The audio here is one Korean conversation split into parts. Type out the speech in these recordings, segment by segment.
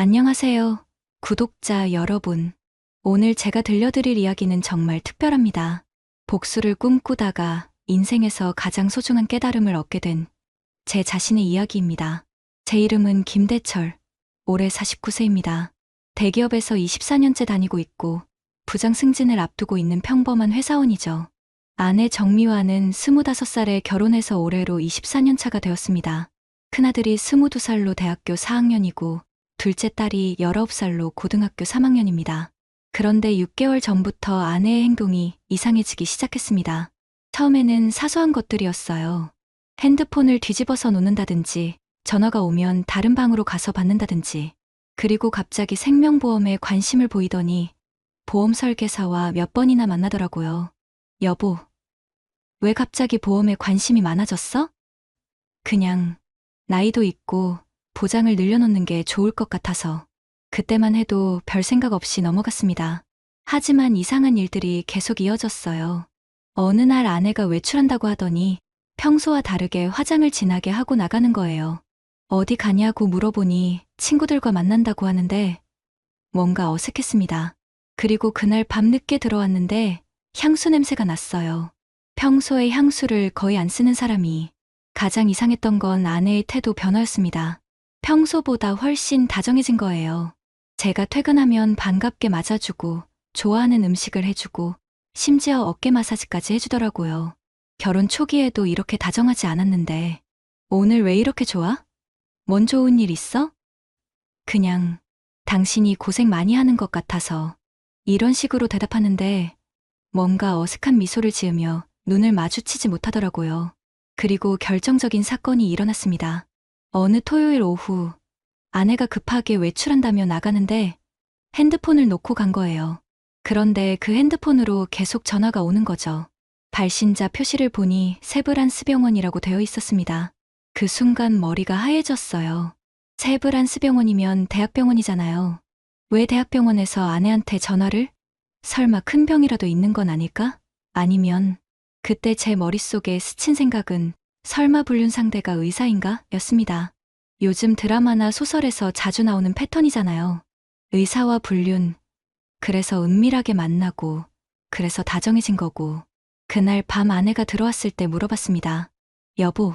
안녕하세요. 구독자 여러분. 오늘 제가 들려드릴 이야기는 정말 특별합니다. 복수를 꿈꾸다가 인생에서 가장 소중한 깨달음을 얻게 된 제 자신의 이야기입니다. 제 이름은 김대철. 올해 49세입니다. 대기업에서 24년째 다니고 있고 부장 승진을 앞두고 있는 평범한 회사원이죠. 아내 정미와는 25살에 결혼해서 올해로 24년 차가 되었습니다. 큰아들이 22살로 대학교 4학년이고 둘째 딸이 19살로 고등학교 3학년입니다. 그런데 6개월 전부터 아내의 행동이 이상해지기 시작했습니다. 처음에는 사소한 것들이었어요. 핸드폰을 뒤집어서 놓는다든지, 전화가 오면 다른 방으로 가서 받는다든지, 그리고 갑자기 생명보험에 관심을 보이더니 보험 설계사와 몇 번이나 만나더라고요. 여보, 왜 갑자기 보험에 관심이 많아졌어? 그냥 나이도 있고 보장을 늘려놓는 게 좋을 것 같아서 그때만 해도 별 생각 없이 넘어갔습니다. 하지만 이상한 일들이 계속 이어졌어요. 어느 날 아내가 외출한다고 하더니 평소와 다르게 화장을 진하게 하고 나가는 거예요. 어디 가냐고 물어보니 친구들과 만난다고 하는데 뭔가 어색했습니다. 그리고 그날 밤늦게 들어왔는데 향수 냄새가 났어요. 평소에 향수를 거의 안 쓰는 사람이 가장 이상했던 건 아내의 태도 변화였습니다. 평소보다 훨씬 다정해진 거예요. 제가 퇴근하면 반갑게 맞아주고 좋아하는 음식을 해주고 심지어 어깨 마사지까지 해주더라고요. 결혼 초기에도 이렇게 다정하지 않았는데 오늘 왜 이렇게 좋아? 뭔 좋은 일 있어? 그냥 당신이 고생 많이 하는 것 같아서 이런 식으로 대답하는데 뭔가 어색한 미소를 지으며 눈을 마주치지 못하더라고요. 그리고 결정적인 사건이 일어났습니다. 어느 토요일 오후 아내가 급하게 외출한다며 나가는데 핸드폰을 놓고 간 거예요. 그런데 그 핸드폰으로 계속 전화가 오는 거죠. 발신자 표시를 보니 세브란스 병원이라고 되어 있었습니다. 그 순간 머리가 하얘졌어요. 세브란스 병원이면 대학병원이잖아요. 왜 대학병원에서 아내한테 전화를? 설마 큰 병이라도 있는 건 아닐까? 아니면 그때 제 머릿속에 스친 생각은 설마 불륜 상대가 의사인가? 였습니다. 요즘 드라마나 소설에서 자주 나오는 패턴이잖아요. 의사와 불륜. 그래서 은밀하게 만나고, 그래서 다정해진 거고. 그날 밤 아내가 들어왔을 때 물어봤습니다. 여보,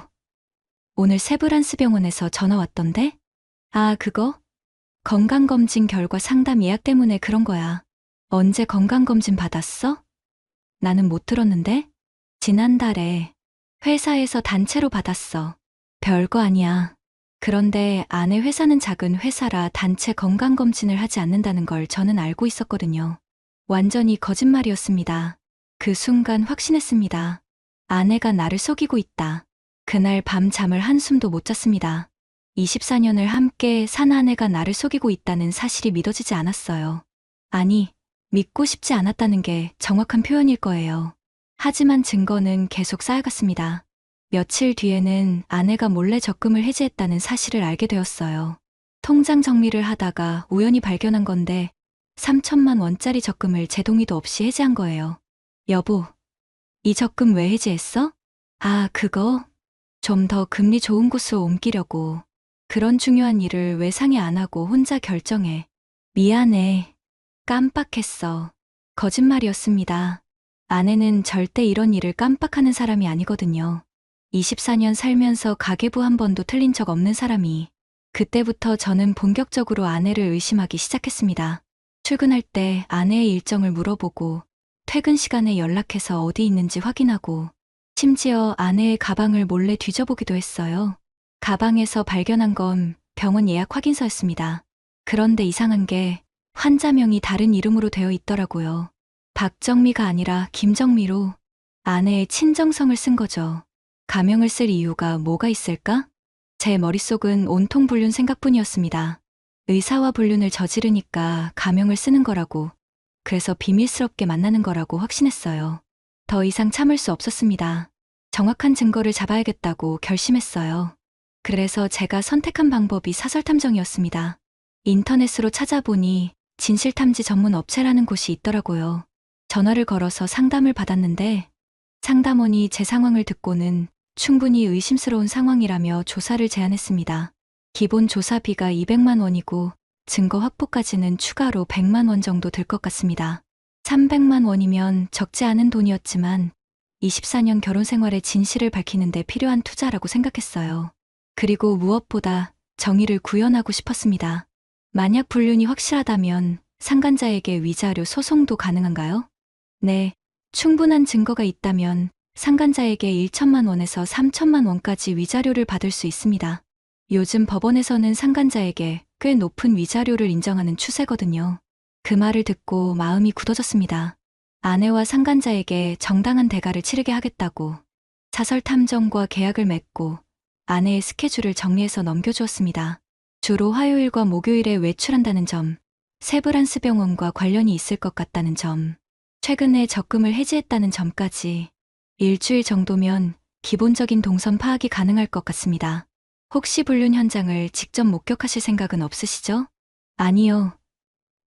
오늘 세브란스 병원에서 전화 왔던데? 아, 그거? 건강검진 결과 상담 예약 때문에 그런 거야. 언제 건강검진 받았어? 나는 못 들었는데? 지난달에 회사에서 단체로 받았어. 별거 아니야. 그런데 아내 회사는 작은 회사라 단체 건강검진을 하지 않는다는 걸 저는 알고 있었거든요. 완전히 거짓말이었습니다. 그 순간 확신했습니다. 아내가 나를 속이고 있다. 그날 밤 잠을 한숨도 못 잤습니다. 24년을 함께 산 아내가 나를 속이고 있다는 사실이 믿어지지 않았어요. 아니, 믿고 싶지 않았다는 게 정확한 표현일 거예요. 하지만 증거는 계속 쌓여갔습니다. 며칠 뒤에는 아내가 몰래 적금을 해지했다는 사실을 알게 되었어요. 통장 정리를 하다가 우연히 발견한 건데 3천만 원짜리 적금을 제 동의도 없이 해지한 거예요. 여보, 이 적금 왜 해지했어? 아, 그거? 좀 더 금리 좋은 곳으로 옮기려고. 그런 중요한 일을 왜 상의 안 하고 혼자 결정해. 미안해. 깜빡했어. 거짓말이었습니다. 아내는 절대 이런 일을 깜빡하는 사람이 아니거든요. 24년 살면서 가계부 한 번도 틀린 적 없는 사람이 그때부터 저는 본격적으로 아내를 의심하기 시작했습니다. 출근할 때 아내의 일정을 물어보고 퇴근 시간에 연락해서 어디 있는지 확인하고 심지어 아내의 가방을 몰래 뒤져보기도 했어요. 가방에서 발견한 건 병원 예약 확인서였습니다. 그런데 이상한 게 환자명이 다른 이름으로 되어 있더라고요. 박정미가 아니라 김정미로 아내의 친정성을 쓴 거죠. 가명을 쓸 이유가 뭐가 있을까? 제 머릿속은 온통 불륜 생각뿐이었습니다. 의사와 불륜을 저지르니까 가명을 쓰는 거라고, 그래서 비밀스럽게 만나는 거라고 확신했어요. 더 이상 참을 수 없었습니다. 정확한 증거를 잡아야겠다고 결심했어요. 그래서 제가 선택한 방법이 사설탐정이었습니다. 인터넷으로 찾아보니 진실탐지 전문 업체라는 곳이 있더라고요. 전화를 걸어서 상담을 받았는데 상담원이 제 상황을 듣고는 충분히 의심스러운 상황이라며 조사를 제안했습니다. 기본 조사비가 200만 원이고 증거 확보까지는 추가로 100만 원 정도 들 것 같습니다. 300만 원이면 적지 않은 돈이었지만 24년 결혼 생활의 진실을 밝히는데 필요한 투자라고 생각했어요. 그리고 무엇보다 정의를 구현하고 싶었습니다. 만약 불륜이 확실하다면 상간자에게 위자료 소송도 가능한가요? 네, 충분한 증거가 있다면 상간자에게 1천만 원에서 3천만 원까지 위자료를 받을 수 있습니다. 요즘 법원에서는 상간자에게 꽤 높은 위자료를 인정하는 추세거든요. 그 말을 듣고 마음이 굳어졌습니다. 아내와 상간자에게 정당한 대가를 치르게 하겠다고 사설 탐정과 계약을 맺고 아내의 스케줄을 정리해서 넘겨주었습니다. 주로 화요일과 목요일에 외출한다는 점, 세브란스 병원과 관련이 있을 것 같다는 점, 최근에 적금을 해지했다는 점까지 일주일 정도면 기본적인 동선 파악이 가능할 것 같습니다. 혹시 불륜 현장을 직접 목격하실 생각은 없으시죠? 아니요.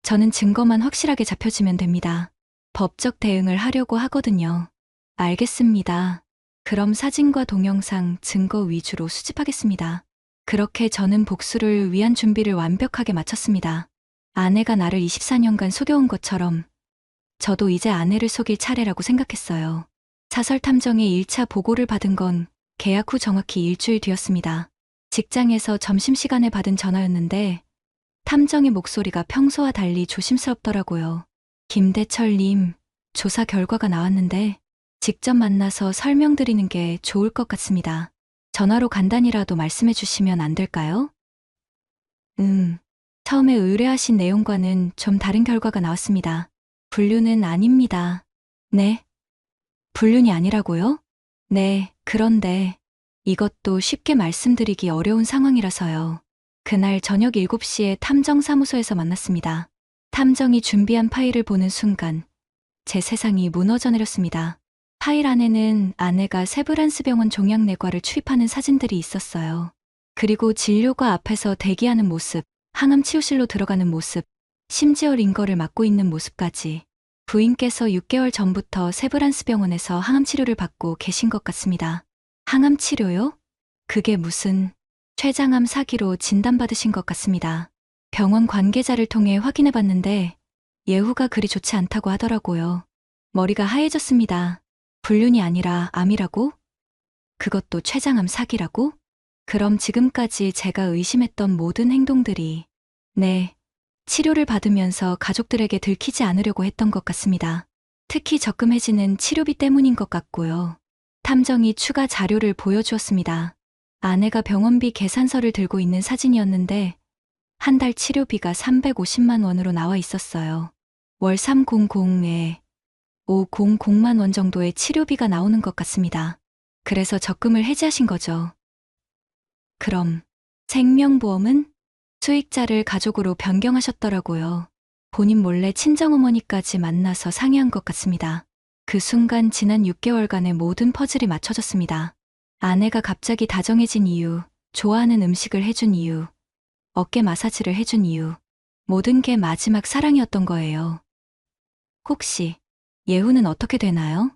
저는 증거만 확실하게 잡혀지면 됩니다. 법적 대응을 하려고 하거든요. 알겠습니다. 그럼 사진과 동영상 증거 위주로 수집하겠습니다. 그렇게 저는 복수를 위한 준비를 완벽하게 마쳤습니다. 아내가 나를 24년간 속여온 것처럼 저도 이제 아내를 속일 차례라고 생각했어요. 사설 탐정의 1차 보고를 받은 건 계약 후 정확히 일주일 뒤였습니다. 직장에서 점심시간에 받은 전화였는데 탐정의 목소리가 평소와 달리 조심스럽더라고요. 김대철님, 조사 결과가 나왔는데 직접 만나서 설명드리는 게 좋을 것 같습니다. 전화로 간단히라도 말씀해 주시면 안 될까요? 음, 처음에 의뢰하신 내용과는 좀 다른 결과가 나왔습니다. 불륜은 아닙니다. 네? 불륜이 아니라고요? 네, 그런데 이것도 쉽게 말씀드리기 어려운 상황이라서요. 그날 저녁 7시에 탐정사무소에서 만났습니다. 탐정이 준비한 파일을 보는 순간 제 세상이 무너져 내렸습니다. 파일 안에는 아내가 세브란스 병원 종양내과를 출입하는 사진들이 있었어요. 그리고 진료과 앞에서 대기하는 모습, 항암 치료실로 들어가는 모습, 심지어 링거를 맡고 있는 모습까지 부인께서 6개월 전부터 세브란스 병원에서 항암 치료를 받고 계신 것 같습니다. 항암 치료요? 그게 무슨 췌장암 사기로 진단받으신 것 같습니다. 병원 관계자를 통해 확인해 봤는데 예후가 그리 좋지 않다고 하더라고요. 머리가 하얘졌습니다. 불륜이 아니라 암이라고? 그것도 췌장암 사기라고? 그럼 지금까지 제가 의심했던 모든 행동들이 네, 치료를 받으면서 가족들에게 들키지 않으려고 했던 것 같습니다. 특히 적금 해지는 치료비 때문인 것 같고요. 탐정이 추가 자료를 보여주었습니다. 아내가 병원비 계산서를 들고 있는 사진이었는데 한 달 치료비가 350만 원으로 나와 있었어요. 월 300에 500만 원 정도의 치료비가 나오는 것 같습니다. 그래서 적금을 해지하신 거죠. 그럼 생명보험은 수익자를 가족으로 변경하셨더라고요. 본인 몰래 친정어머니까지 만나서 상의한 것 같습니다. 그 순간 지난 6개월간의 모든 퍼즐이 맞춰졌습니다. 아내가 갑자기 다정해진 이유, 좋아하는 음식을 해준 이유, 어깨 마사지를 해준 이유, 모든 게 마지막 사랑이었던 거예요. 혹시 예후는 어떻게 되나요?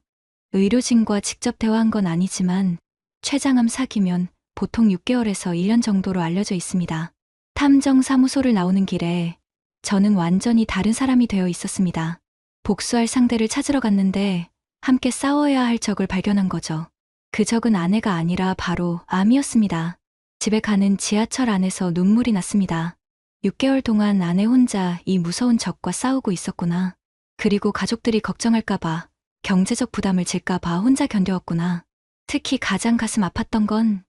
의료진과 직접 대화한 건 아니지만 췌장암 사기면 보통 6개월에서 1년 정도로 알려져 있습니다. 탐정 사무소를 나오는 길에 저는 완전히 다른 사람이 되어 있었습니다. 복수할 상대를 찾으러 갔는데 함께 싸워야 할 적을 발견한 거죠. 그 적은 아내가 아니라 바로 암이었습니다. 집에 가는 지하철 안에서 눈물이 났습니다. 6개월 동안 아내 혼자 이 무서운 적과 싸우고 있었구나. 그리고 가족들이 걱정할까봐, 경제적 부담을 질까봐 혼자 견뎌왔구나. 특히 가장 가슴 아팠던 건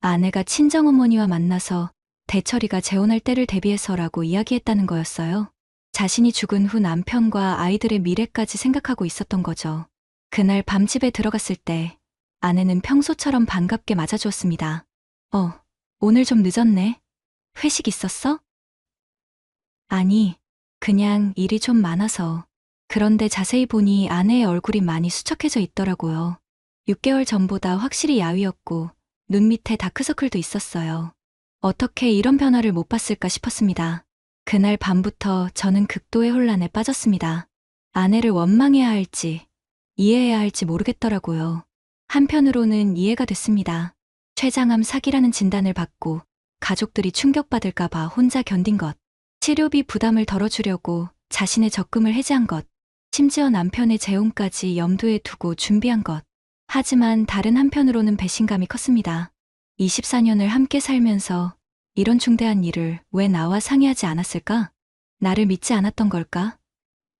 아내가 친정어머니와 만나서 대철이가 재혼할 때를 대비해서라고 이야기했다는 거였어요. 자신이 죽은 후 남편과 아이들의 미래까지 생각하고 있었던 거죠. 그날 밤 집에 들어갔을 때 아내는 평소처럼 반갑게 맞아주었습니다. 어, 오늘 좀 늦었네. 회식 있었어? 아니, 그냥 일이 좀 많아서. 그런데 자세히 보니 아내의 얼굴이 많이 수척해져 있더라고요. 6개월 전보다 확실히 야위었고 눈 밑에 다크서클도 있었어요. 어떻게 이런 변화를 못 봤을까 싶었습니다. 그날 밤부터 저는 극도의 혼란에 빠졌습니다. 아내를 원망해야 할지 이해해야 할지 모르겠더라고요. 한편으로는 이해가 됐습니다. 췌장암 사기라는 진단을 받고 가족들이 충격받을까봐 혼자 견딘 것. 치료비 부담을 덜어주려고 자신의 적금을 해지한 것, 심지어 남편의 재혼까지 염두에 두고 준비한 것. 하지만 다른 한편으로는 배신감이 컸습니다. 24년을 함께 살면서 이런 중대한 일을 왜 나와 상의하지 않았을까? 나를 믿지 않았던 걸까?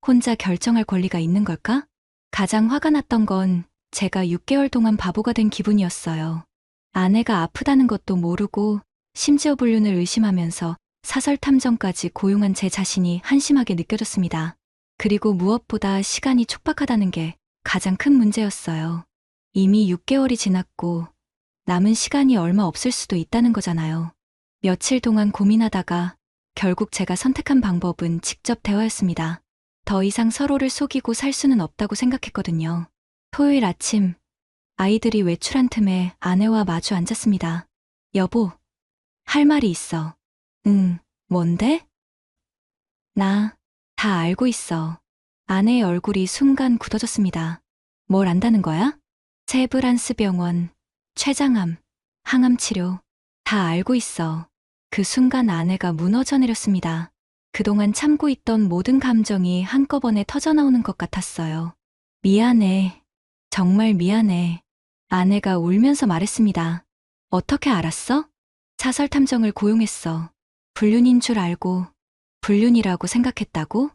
혼자 결정할 권리가 있는 걸까? 가장 화가 났던 건 제가 6개월 동안 바보가 된 기분이었어요. 아내가 아프다는 것도 모르고 심지어 불륜을 의심하면서 사설 탐정까지 고용한 제 자신이 한심하게 느껴졌습니다. 그리고 무엇보다 시간이 촉박하다는 게 가장 큰 문제였어요. 이미 6개월이 지났고 남은 시간이 얼마 없을 수도 있다는 거잖아요. 며칠 동안 고민하다가 결국 제가 선택한 방법은 직접 대화였습니다. 더 이상 서로를 속이고 살 수는 없다고 생각했거든요. 토요일 아침, 아이들이 외출한 틈에 아내와 마주 앉았습니다. 여보, 할 말이 있어. 응, 뭔데? 나, 다 알고 있어. 아내의 얼굴이 순간 굳어졌습니다. 뭘 안다는 거야? 세브란스 병원, 췌장암, 항암 치료, 다 알고 있어. 그 순간 아내가 무너져 내렸습니다. 그동안 참고 있던 모든 감정이 한꺼번에 터져나오는 것 같았어요. 미안해. 정말 미안해. 아내가 울면서 말했습니다. 어떻게 알았어? 사설 탐정을 고용했어. 불륜인 줄 알고 불륜이라고 생각했다고?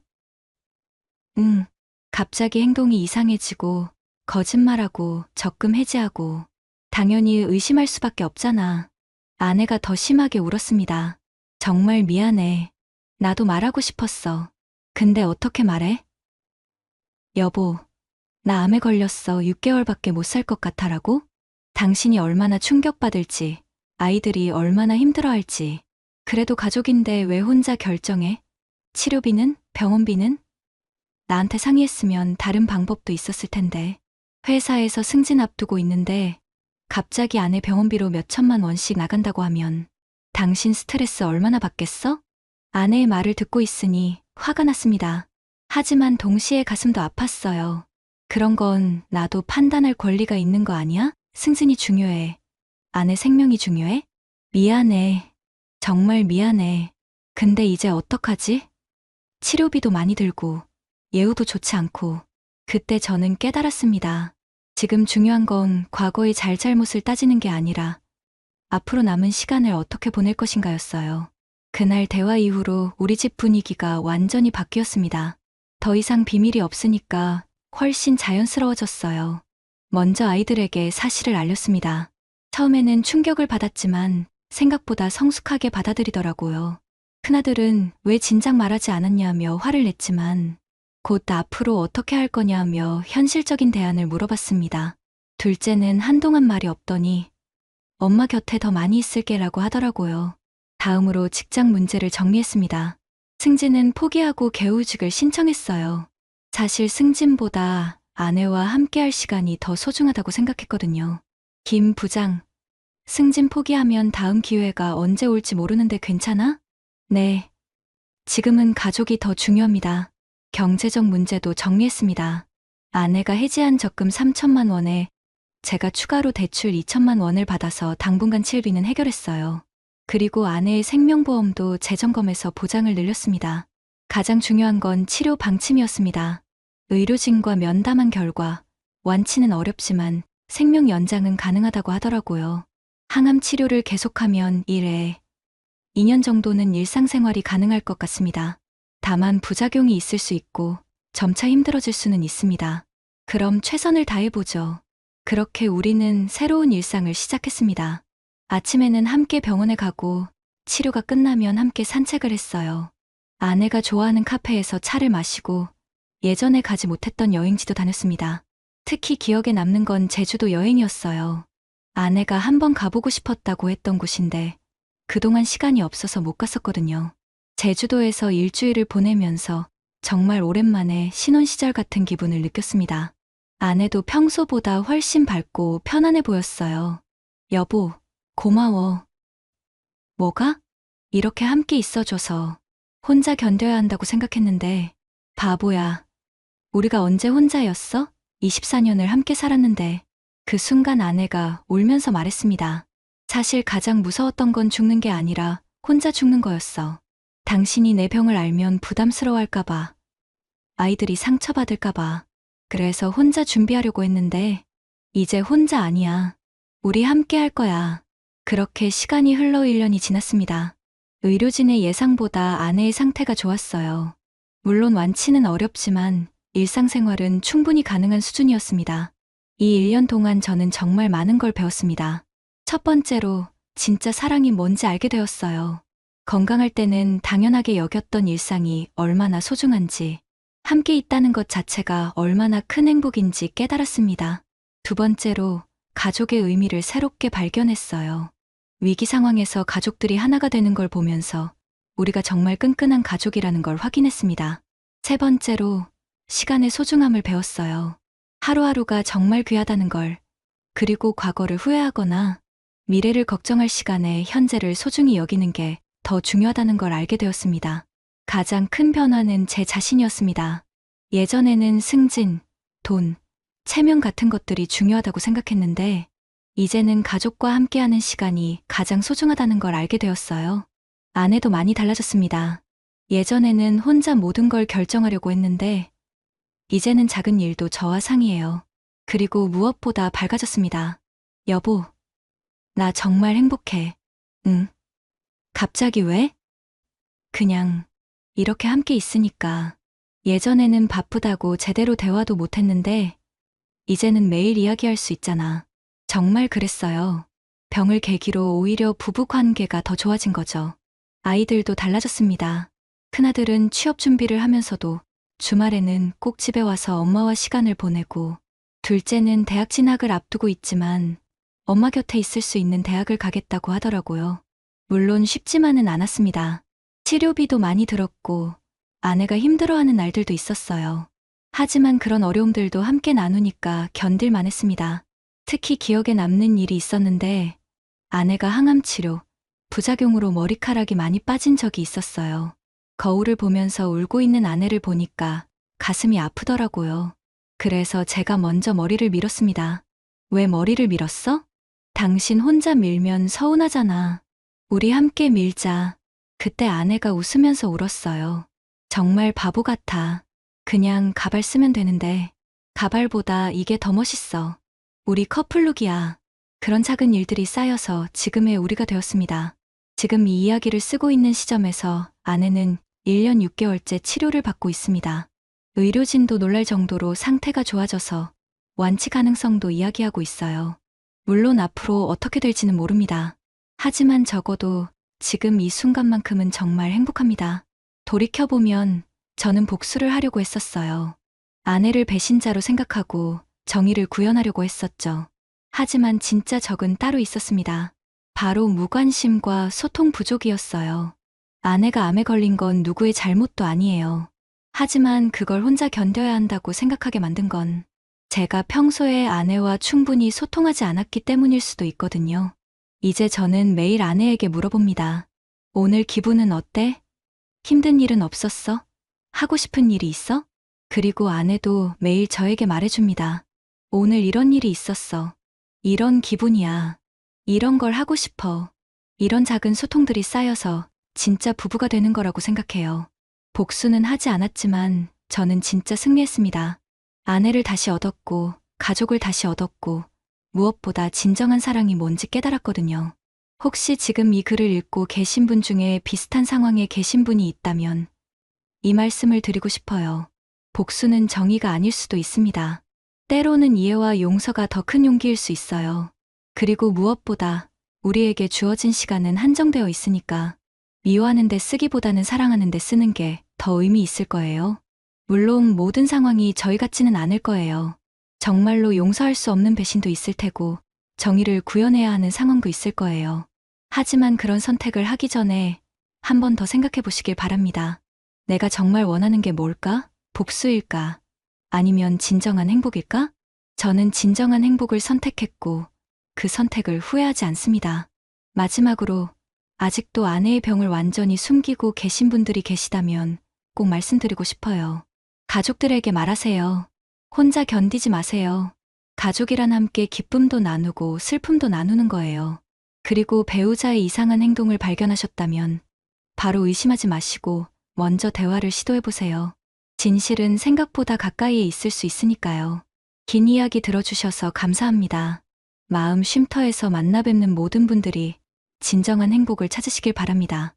응. 갑자기 행동이 이상해지고 거짓말하고 적금 해지하고 당연히 의심할 수밖에 없잖아. 아내가 더 심하게 울었습니다. 정말 미안해. 나도 말하고 싶었어. 근데 어떻게 말해? 여보, 나 암에 걸렸어. 6개월밖에 못 살 것 같아라고? 당신이 얼마나 충격받을지, 아이들이 얼마나 힘들어할지. 그래도 가족인데 왜 혼자 결정해? 치료비는? 병원비는? 나한테 상의했으면 다른 방법도 있었을 텐데. 회사에서 승진 앞두고 있는데 갑자기 아내 병원비로 몇 천만 원씩 나간다고 하면 당신 스트레스 얼마나 받겠어? 아내의 말을 듣고 있으니 화가 났습니다. 하지만 동시에 가슴도 아팠어요. 그런 건 나도 판단할 권리가 있는 거 아니야? 승진이 중요해. 아내 생명이 중요해? 미안해. 정말 미안해. 근데 이제 어떡하지? 치료비도 많이 들고, 예우도 좋지 않고, 그때 저는 깨달았습니다. 지금 중요한 건 과거의 잘잘못을 따지는 게 아니라 앞으로 남은 시간을 어떻게 보낼 것인가였어요. 그날 대화 이후로 우리 집 분위기가 완전히 바뀌었습니다. 더 이상 비밀이 없으니까 훨씬 자연스러워졌어요. 먼저 아이들에게 사실을 알렸습니다. 처음에는 충격을 받았지만 생각보다 성숙하게 받아들이더라고요. 큰아들은 왜 진작 말하지 않았냐며 화를 냈지만 곧 앞으로 어떻게 할 거냐며 현실적인 대안을 물어봤습니다. 둘째는 한동안 말이 없더니 엄마 곁에 더 많이 있을게라고 하더라고요. 다음으로 직장 문제를 정리했습니다. 승진은 포기하고 개우직을 신청했어요. 사실 승진보다 아내와 함께할 시간이 더 소중하다고 생각했거든요. 김 부장, 승진 포기하면 다음 기회가 언제 올지 모르는데 괜찮아? 네. 지금은 가족이 더 중요합니다. 경제적 문제도 정리했습니다. 아내가 해지한 적금 3천만 원에 제가 추가로 대출 2천만 원을 받아서 당분간 치료비는 해결했어요. 그리고 아내의 생명보험도 재점검해서 보장을 늘렸습니다. 가장 중요한 건 치료 방침이었습니다. 의료진과 면담한 결과 완치는 어렵지만 생명 연장은 가능하다고 하더라고요. 항암 치료를 계속하면 1회 2년 정도는 일상생활이 가능할 것 같습니다. 다만 부작용이 있을 수 있고 점차 힘들어질 수는 있습니다. 그럼 최선을 다해보죠. 그렇게 우리는 새로운 일상을 시작했습니다. 아침에는 함께 병원에 가고 치료가 끝나면 함께 산책을 했어요. 아내가 좋아하는 카페에서 차를 마시고 예전에 가지 못했던 여행지도 다녔습니다. 특히 기억에 남는 건 제주도 여행이었어요. 아내가 한번 가보고 싶었다고 했던 곳인데 그동안 시간이 없어서 못 갔었거든요. 제주도에서 일주일을 보내면서 정말 오랜만에 신혼 시절 같은 기분을 느꼈습니다. 아내도 평소보다 훨씬 밝고 편안해 보였어요. 여보, 고마워. 뭐가? 이렇게 함께 있어줘서 혼자 견뎌야 한다고 생각했는데, 바보야. 우리가 언제 혼자였어? 24년을 함께 살았는데, 그 순간 아내가 울면서 말했습니다. 사실 가장 무서웠던 건 죽는 게 아니라 혼자 죽는 거였어. 당신이 내 병을 알면 부담스러워할까봐. 아이들이 상처받을까봐. 그래서 혼자 준비하려고 했는데, 이제 혼자 아니야. 우리 함께 할 거야. 그렇게 시간이 흘러 1년이 지났습니다. 의료진의 예상보다 아내의 상태가 좋았어요. 물론 완치는 어렵지만 일상생활은 충분히 가능한 수준이었습니다. 이 1년 동안 저는 정말 많은 걸 배웠습니다. 첫 번째로 진짜 사랑이 뭔지 알게 되었어요. 건강할 때는 당연하게 여겼던 일상이 얼마나 소중한지, 함께 있다는 것 자체가 얼마나 큰 행복인지 깨달았습니다. 두 번째로 가족의 의미를 새롭게 발견했어요. 위기 상황에서 가족들이 하나가 되는 걸 보면서 우리가 정말 끈끈한 가족이라는 걸 확인했습니다. 세 번째로 시간의 소중함을 배웠어요. 하루하루가 정말 귀하다는 걸, 그리고 과거를 후회하거나 미래를 걱정할 시간에 현재를 소중히 여기는 게 더 중요하다는 걸 알게 되었습니다. 가장 큰 변화는 제 자신이었습니다. 예전에는 승진, 돈, 체면 같은 것들이 중요하다고 생각했는데, 이제는 가족과 함께하는 시간이 가장 소중하다는 걸 알게 되었어요. 아내도 많이 달라졌습니다. 예전에는 혼자 모든 걸 결정하려고 했는데, 이제는 작은 일도 저와 상의해요. 그리고 무엇보다 밝아졌습니다. 여보, 나 정말 행복해. 응. 갑자기 왜? 그냥, 이렇게 함께 있으니까. 예전에는 바쁘다고 제대로 대화도 못했는데, 이제는 매일 이야기할 수 있잖아. 정말 그랬어요. 병을 계기로 오히려 부부 관계가 더 좋아진 거죠. 아이들도 달라졌습니다. 큰아들은 취업 준비를 하면서도 주말에는 꼭 집에 와서 엄마와 시간을 보내고, 둘째는 대학 진학을 앞두고 있지만 엄마 곁에 있을 수 있는 대학을 가겠다고 하더라고요. 물론 쉽지만은 않았습니다. 치료비도 많이 들었고, 아내가 힘들어하는 날들도 있었어요. 하지만 그런 어려움들도 함께 나누니까 견딜만 했습니다. 특히 기억에 남는 일이 있었는데, 아내가 항암 치료, 부작용으로 머리카락이 많이 빠진 적이 있었어요. 거울을 보면서 울고 있는 아내를 보니까 가슴이 아프더라고요. 그래서 제가 먼저 머리를 밀었습니다. 왜 머리를 밀었어? 당신 혼자 밀면 서운하잖아. 우리 함께 밀자. 그때 아내가 웃으면서 울었어요. 정말 바보 같아. 그냥 가발 쓰면 되는데, 가발보다 이게 더 멋있어. 우리 커플룩이야. 그런 작은 일들이 쌓여서 지금의 우리가 되었습니다. 지금 이 이야기를 쓰고 있는 시점에서 아내는 1년 6개월째 치료를 받고 있습니다. 의료진도 놀랄 정도로 상태가 좋아져서 완치 가능성도 이야기하고 있어요. 물론 앞으로 어떻게 될지는 모릅니다. 하지만 적어도 지금 이 순간만큼은 정말 행복합니다. 돌이켜보면 저는 복수를 하려고 했었어요. 아내를 배신자로 생각하고 정의를 구현하려고 했었죠. 하지만 진짜 적은 따로 있었습니다. 바로 무관심과 소통 부족이었어요. 아내가 암에 걸린 건 누구의 잘못도 아니에요. 하지만 그걸 혼자 견뎌야 한다고 생각하게 만든 건 제가 평소에 아내와 충분히 소통하지 않았기 때문일 수도 있거든요. 이제 저는 매일 아내에게 물어봅니다. 오늘 기분은 어때? 힘든 일은 없었어? 하고 싶은 일이 있어? 그리고 아내도 매일 저에게 말해줍니다. 오늘 이런 일이 있었어. 이런 기분이야. 이런 걸 하고 싶어. 이런 작은 소통들이 쌓여서 진짜 부부가 되는 거라고 생각해요. 복수는 하지 않았지만 저는 진짜 승리했습니다. 아내를 다시 얻었고, 가족을 다시 얻었고, 무엇보다 진정한 사랑이 뭔지 깨달았거든요. 혹시 지금 이 글을 읽고 계신 분 중에 비슷한 상황에 계신 분이 있다면 이 말씀을 드리고 싶어요. 복수는 정의가 아닐 수도 있습니다. 때로는 이해와 용서가 더 큰 용기일 수 있어요. 그리고 무엇보다 우리에게 주어진 시간은 한정되어 있으니까 미워하는 데 쓰기보다는 사랑하는 데 쓰는 게 더 의미 있을 거예요. 물론 모든 상황이 저희 같지는 않을 거예요. 정말로 용서할 수 없는 배신도 있을 테고 정의를 구현해야 하는 상황도 있을 거예요. 하지만 그런 선택을 하기 전에 한 번 더 생각해 보시길 바랍니다. 내가 정말 원하는 게 뭘까? 복수일까? 아니면 진정한 행복일까? 저는 진정한 행복을 선택했고 그 선택을 후회하지 않습니다. 마지막으로 아직도 아내의 병을 완전히 숨기고 계신 분들이 계시다면 꼭 말씀드리고 싶어요. 가족들에게 말하세요. 혼자 견디지 마세요. 가족이란 함께 기쁨도 나누고 슬픔도 나누는 거예요. 그리고 배우자의 이상한 행동을 발견하셨다면 바로 의심하지 마시고 먼저 대화를 시도해보세요. 진실은 생각보다 가까이에 있을 수 있으니까요. 긴 이야기 들어주셔서 감사합니다. 마음 쉼터에서 만나 뵙는 모든 분들이 진정한 행복을 찾으시길 바랍니다.